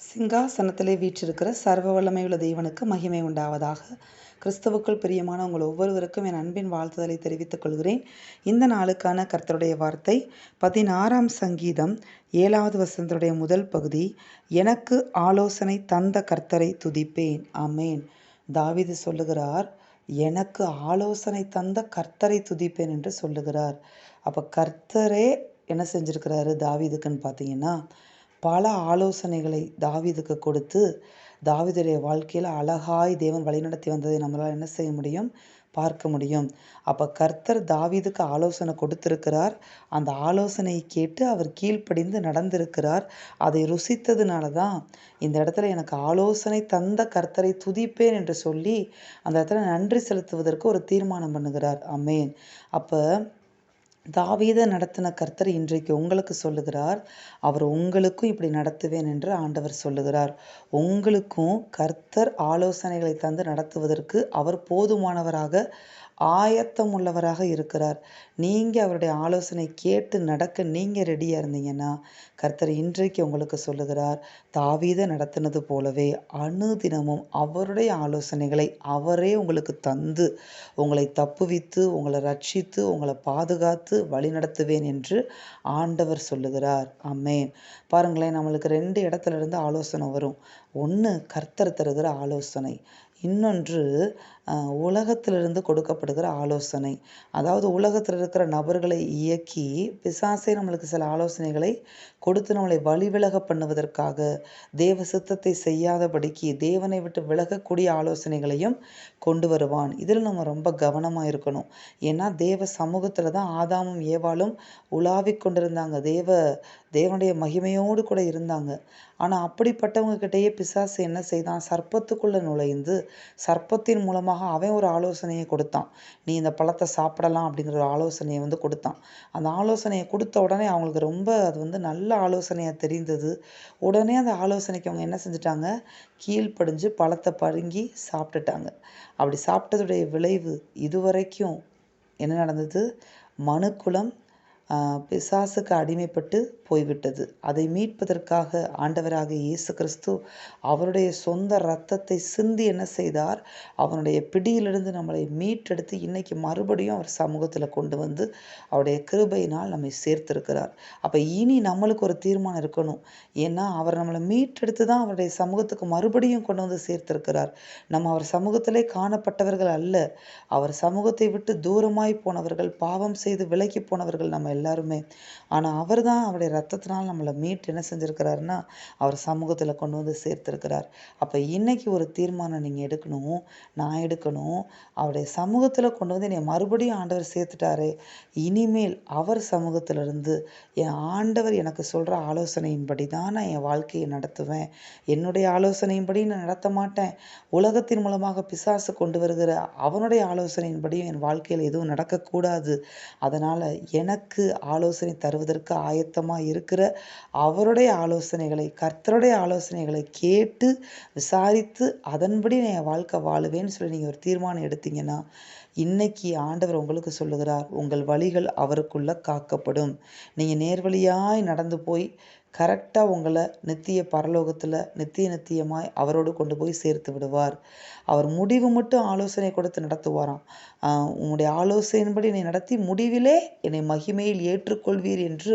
சிங்காசனத்திலே வீற்றிருக்கிற சர்வ வல்லமையுள்ள தேவனுக்கு மகிமை உண்டாவதாக. கிறிஸ்துவுக்குள் பிரியமான உங்கள் ஒவ்வொருவருக்கும் என் அன்பின் வாழ்த்துதலை தெரிவித்துக் கொள்கிறேன். இந்த நாளுக்கான கர்த்தருடைய வார்த்தை பதினாறாம் சங்கீதம் ஏழாவது வசந்தருடைய முதல் பகுதி எனக்கு ஆலோசனை தந்த கர்த்தரை துதிப்பேன். அமேன் தாவிது சொல்லுகிறார் எனக்கு ஆலோசனை தந்த கர்த்தரை துதிப்பேன் என்று சொல்லுகிறார். அப்போ கர்த்தரே என்ன செஞ்சுருக்கிறாரு தாவிதுக்குன்னு பார்த்தீங்கன்னா பல ஆலோசனைகளை தாவிதுக்கு கொடுத்து தாவிதுடைய வாழ்க்கையில் அழகாய் தேவன் வழிநடத்தி வந்ததை நம்மளால் என்ன செய்ய முடியும்? பார்க்க முடியும். அப்போ கர்த்தர் தாவிதுக்கு ஆலோசனை கொடுத்திருக்கிறார். அந்த ஆலோசனையை கேட்டு அவர் கீழ்ப்படிந்து நடந்திருக்கிறார். அதை ருசித்ததுனால தான் இந்த இடத்துல எனக்கு ஆலோசனை தந்த கர்த்தரை துதிப்பேன் என்று சொல்லி அந்த இடத்துல நன்றி செலுத்துவதற்கு ஒரு தீர்மானம் பண்ணுகிறார். அமேன் அப்போ தாவீத நடத்தின கர்த்தர் இன்றைக்கு உங்களுக்கு சொல்லுகிறார் அவர் உங்களுக்கும் இப்படி நடத்துவேன் என்று ஆண்டவர் சொல்லுகிறார். உங்களுக்கும் கர்த்தர் ஆலோசனைகளை தந்து நடத்துவதற்கு அவர் போதுமானவராக ஆயத்தம் உள்ளவராக இருக்கிறார். நீங்கள் அவருடைய ஆலோசனை கேட்டு நடக்க நீங்கள் ரெடியாக இருந்தீங்கன்னா கர்த்தர் இன்றைக்கு உங்களுக்கு சொல்லுகிறார் தாவீத நடத்தினது போலவே அணுதினமும் அவருடைய ஆலோசனைகளை அவரே உங்களுக்கு தந்து உங்களை தப்புவித்து உங்களை ரட்சித்து உங்களை பாதுகாத்து வழி நடத்துவேன் என்று ஆண்டவர் சொல்லுகிறார். அம்மேன் பாருங்களேன் நம்மளுக்கு ரெண்டு இடத்துல இருந்து ஆலோசனை வரும். ஒன்று கர்த்தர் தருகிற ஆலோசனை. இன்னொன்று உலகத்திலிருந்து கொடுக்கப்படுகிற ஆலோசனை. அதாவது உலகத்தில் இருக்கிற நபர்களை இயக்கி பிசாசை நம்மளுக்கு சில ஆலோசனைகளை கொடுத்து நம்மளை வழிவிலக பண்ணுவதற்காக தேவ சித்தத்தை செய்யாதபடிக்கு தேவனை விட்டு விலகக்கூடிய ஆலோசனைகளையும் கொண்டு வருவான். இதில் நம்ம ரொம்ப கவனமாக இருக்கணும். ஏன்னா தேவ சமூகத்தில் தான் ஆதாமும் ஏவாளும் உலாவிக் கொண்டிருந்தாங்க. தேவ தேவனுடைய மகிமையோடு கூட இருந்தாங்க. ஆனால் அப்படிப்பட்டவங்க கிட்டேயே பிசாசு என்ன செய்தான்? சர்ப்பத்துக்குள்ளே நுழைந்து சர்ப்பத்தின் மூலமாக அவன் ஒரு ஆலோசனையை கொடுத்தான். நீ இந்த பழத்தை சாப்பிடலாம் அப்படிங்கிற ஒரு ஆலோசனையை வந்து கொடுத்தான். அந்த ஆலோசனையை கொடுத்த உடனே அவங்களுக்கு ரொம்ப அது வந்து நல்ல ஆலோசனையாக தெரிந்தது. உடனே அந்த ஆலோசனைக்கு அவங்க என்ன செஞ்சுட்டாங்க? கீழ்ப்படிஞ்சு பழத்தை பருங்கி சாப்பிட்டுட்டாங்க. அப்படி சாப்பிட்டதுடைய விளைவு இதுவரைக்கும் என்ன நடந்தது? மனுக்குலம் பிசாசுக்கு அடிமைப்பட்டு போய்விட்டது. அதை மீட்பதற்காக ஆண்டவராக இயேசு கிறிஸ்து அவருடைய சொந்த ரத்தத்தை சிந்தி என்ன செய்தார்? அவனுடைய பிடியிலிருந்து நம்மளை மீட்டெடுத்து இன்னைக்கு மறுபடியும் அவர் சமூகத்தில் கொண்டு வந்து அவருடைய கிருபையினால் நம்மை சேர்த்திருக்கிறார். அப்போ இனி நம்மளுக்கு ஒரு தீர்மானம் இருக்கணும். ஏன்னா அவர் நம்மளை மீட்டெடுத்து தான் அவருடைய சமூகத்துக்கு மறுபடியும் கொண்டு வந்து சேர்த்திருக்கிறார். நம்ம அவர் சமூகத்திலே காணப்பட்டவர்கள் அல்ல. அவர் சமூகத்தை விட்டு தூரமாய் போனவர்கள் பாவம் செய்து விலகி போனவர்கள் நம்ம எல்லாருமே. ஆனால் அவர் தான் அவருடைய ரத்தத்தினால் நம்மளை மீட்டு என்ன செஞ்சுருக்கிறாருன்னா அவர் சமூகத்தில் கொண்டு வந்து சேர்த்துருக்கிறார். அப்போ இன்றைக்கி ஒரு தீர்மானம் நீங்கள் எடுக்கணும் நான் எடுக்கணும் அவருடைய சமூகத்தில் கொண்டு வந்து என்னை மறுபடியும் ஆண்டவர் சேர்த்துட்டாரு இனிமேல் அவர் சமூகத்திலிருந்து என் ஆண்டவர் எனக்கு சொல்கிற ஆலோசனையின்படி தான் நான் என் வாழ்க்கையை நடத்துவேன். என்னுடைய ஆலோசனையின்படி நான் நடத்த மாட்டேன். உலகத்தின் மூலமாக பிசாசு கொண்டு வருகிற அவனுடைய ஆலோசனையின்படியும் என் வாழ்க்கையில் எதுவும் நடக்கக்கூடாது. அதனால் எனக்கு ஆலோசனை தருவதற்கு ஆயத்தமாக இருக்கிற அவருடைய ஆலோசனைகளை கர்த்தருடைய ஆலோசனைகளை கேட்டு விசாரித்து அதன்படி நான் என் வாழ்க்கை வாழுவேன்னு சொல்லி நீங்கள் ஒரு தீர்மானம் எடுத்தீங்கன்னா இன்னைக்கு ஆண்டவர் உங்களுக்கு சொல்லுகிறார் உங்கள் வழிகள் அவருக்குள்ள காக்கப்படும். நீங்கள் நேர்வழியாய் நடந்து போய் கரெக்டாக உங்களை நித்திய பரலோகத்தில் நித்திய நித்தியமாய் அவரோடு கொண்டு போய் சேர்த்து விடுவார். அவர் முடிவு மட்டும் ஆலோசனை கொடுத்து நடத்துவாராம். உங்களுடைய ஆலோசனையின்படி என்னை நடத்தி முடிவிலே என்னை மகிமையில் ஏற்றுக்கொள்வீர் என்று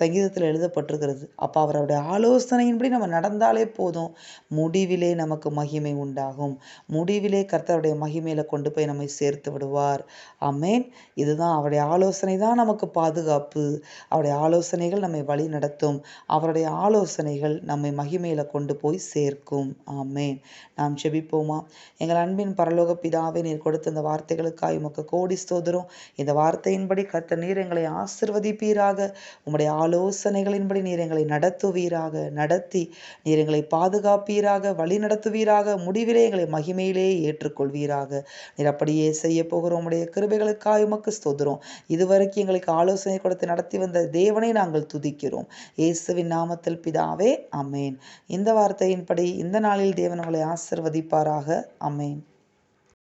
சங்கீதத்தில் எழுதப்பட்டிருக்கிறது. அப்போ அவருடைய ஆலோசனையின்படி நம்ம நடந்தாலே போதும். முடிவிலே நமக்கு மகிமை உண்டாகும். முடிவிலே கர்த்தருடைய மகிமையில் கொண்டு போய் நம்மை சேர்த்து விடுவார். அமேன் இதுதான் அவருடைய ஆலோசனை தான் நமக்கு பாதுகாப்பு. அவருடைய ஆலோசனைகள் நம்மை வழி நடத்தும். அவருடைய ஆலோசனைகள் நம்மை மகிமையில் கொண்டு போய் சேர்க்கும். ஆமேன். நாம் செபிப்போமா எங்கள் அன்பின் பரலோக பிதாவை நீர் கொடுத்த இந்த வார்த்தைகளுக்காக உமக்கு கோடி ஸ்தோதரும் இந்த வார்த்தையின்படி கத்த நீர் எங்களை ஆசிர்வதிப்பீராக. உம்முடைய ஆலோசனைகளின்படி நீர் எங்களை நடத்துவீராக. நடத்தி நீர் எங்களை பாதுகாப்பீராக. வழி நடத்துவீராக. முடிவிலே எங்களை மகிமையிலே ஏற்றுக்கொள்வீராக. நீர் அப்படியே செய்ய போகிறோம். உடைய கிருபைகளுக்காக உமக்கு ஸ்தோதரும் இதுவரைக்கும் எங்களுக்கு ஆலோசனை கொடுத்து நடத்தி வந்த தேவனை நாங்கள் துதிக்கிறோம். இயேசுவின் நாமத்தில் பிதாவே அமேன் இந்த வார்த்தையின்படி இந்த நாளில் தேவன் உங்களை ஆசிர்வதிப்பாராக. அமேன்